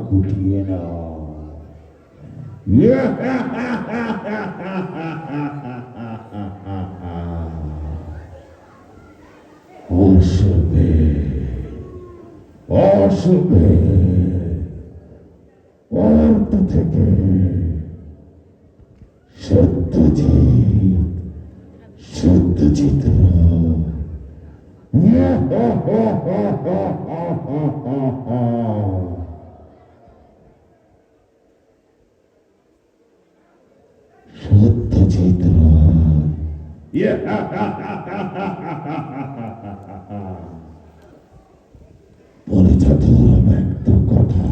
গুটিয়ে নাও অশুভে অশুভে অর্থ থেকে সত্য দিয়ে রায় বলে যা ধরম একটা কথা।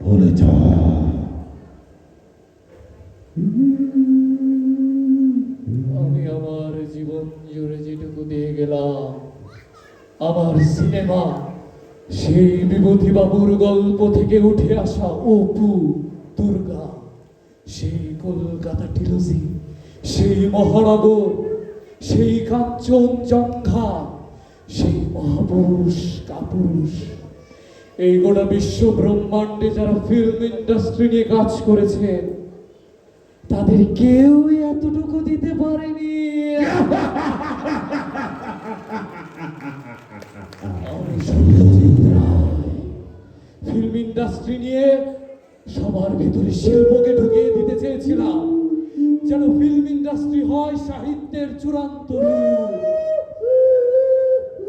বলে যা। আমি আমার জীবন জুড়ে যেটুকু দিয়ে গেলাম, আমার সিনেমা সেই বিভূতি বাবুর গল্প থেকে উঠে আসা অপু দুর্গা। সেই কলকাতা টিলজি সেই মহানগর, সেই কাঞ্চন জঙ্ঘা, সেই মহাপুরুষ কাপুরুষ। এই গোটা বিশ্ব ব্রহ্মাণ্ডে যারা ফিল্ম ইন্ডাস্ট্রি নিয়ে কাজ করেছেন, তাদের কেউই এতটুকু দিতে পারেনি। ফিল্ম ইন্ডাস্ট্রি নিয়ে সবার ভেতরে শিল্পকে ঢুকিয়ে দিতে চেয়েছিলাম। যেন ফিল্ম ইন্ডাস্ট্রি হয় সাহিত্যের চূড়ান্ত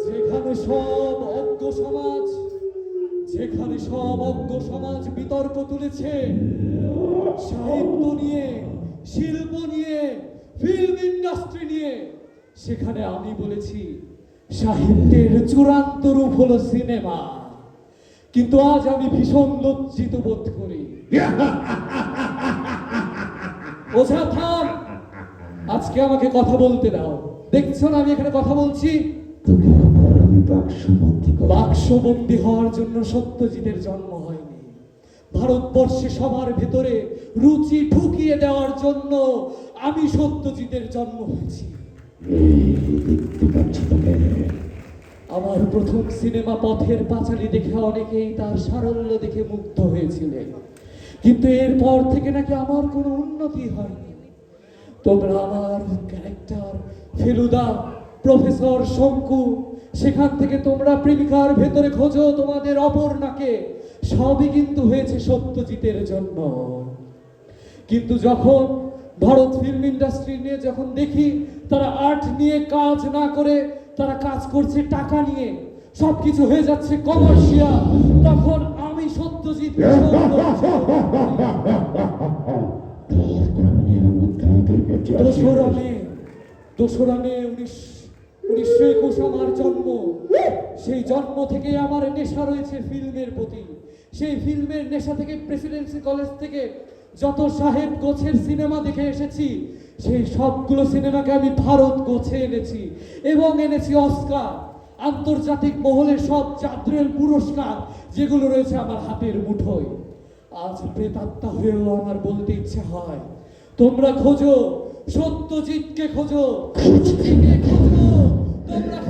যেখানে সব অজ্ঞ সমাজ, যেখানে সব অজ্ঞ সমাজ বিতর্ক তুলেছে, সাহিত্য নিয়ে, শিল্প নিয়ে ফিল্ম ইন্ডাস্ট্রি নিয়ে, সেখানে আমি বলেছি, সাহিত্যের চূড়ান্ত রূপ হলো সিনেমা কিন্তু আজ আমি ভীষণ লজ্জিত বোধ করি। ওঝা থাম। আজকে আমাকে কথা বলতে দাও। দেখছ না আমি এখানে কথা বলছি? বাক্সবন্দি হওয়ার জন্য সত্যজিতের জন্ম হয়নি। ভারতবর্ষে সবার ভেতরে রুচি ঢুকিয়ে দেওয়ার জন্য আমি সত্যজিতের জন্ম হয়েছি। আমার প্রথম সিনেমা পথের পাঁচালী দেখে অনেকেই তার সারল্য দেখে মুগ্ধ হয়েছিলেন। কিন্তু এরপর থেকে নাকি আমার কোনো উন্নতি হয়নি। তোমরা আমার ক্যারেক্টার ফেলুদা প্রফেসর শঙ্কু সেখান থেকে তোমরা প্রেমিকার ভেতরে খোঁজো তোমাদের অপর্ণাকে সবই কিন্তু হয়েছে সত্যজিতের জন্য। কিন্তু যখন ভারত ফিল্ম ইন্ডাস্ট্রি নিয়ে যখন দেখি তারা আর্ট নিয়ে কাজ না করে তারা কাজ করছে টাকা নিয়ে সবকিছু হয়ে যাচ্ছে কমার্শিয়াল তখন আমি সত্যজিৎ দোসরা মে দোসরা মে উনিশ উনিশশো একুশ আমার জন্ম। সেই জন্ম থেকে আমার নেশা রয়েছে ফিল্মের প্রতি। সেই ফিল্মের নেশা থেকে প্রেসিডেন্সি কলেজ থেকে যত সাহেব গোছের সিনেমা দেখে এসেছি সেই সবগুলো সিনেমাকে আমি ভারত গোছে এনেছি এবং এনেছি অস্কার। আন্তর্জাতিক মহলে সব চাঁদ্রের পুরস্কার যেগুলো রয়েছে আমার হাতের মুঠোয়। আজ প্রেতাত্মা হয়েও আমার বলতে ইচ্ছে হয় তোমরা খোঁজো সত্যজিৎকে খোঁজো। সত্যজিৎকে খোঁজো। তোমরা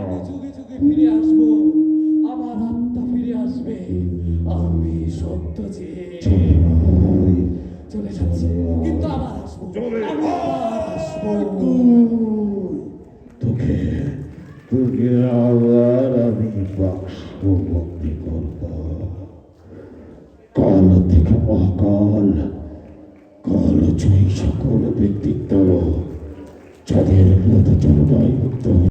আমি যুগে যুগে ফিরে আসব। আমার আত্মা ফিরে আসবে। আমি সত্যজিৎ। চলে যাচ্ছি। কিন্তু আবার আসব। আবার আসব। তোকে তোকে আবার আমি বাক্সবন্দি মহাকাল কাল জয়ী সকল ব্যক্তিত্ব যাদের মতো জলবায়ু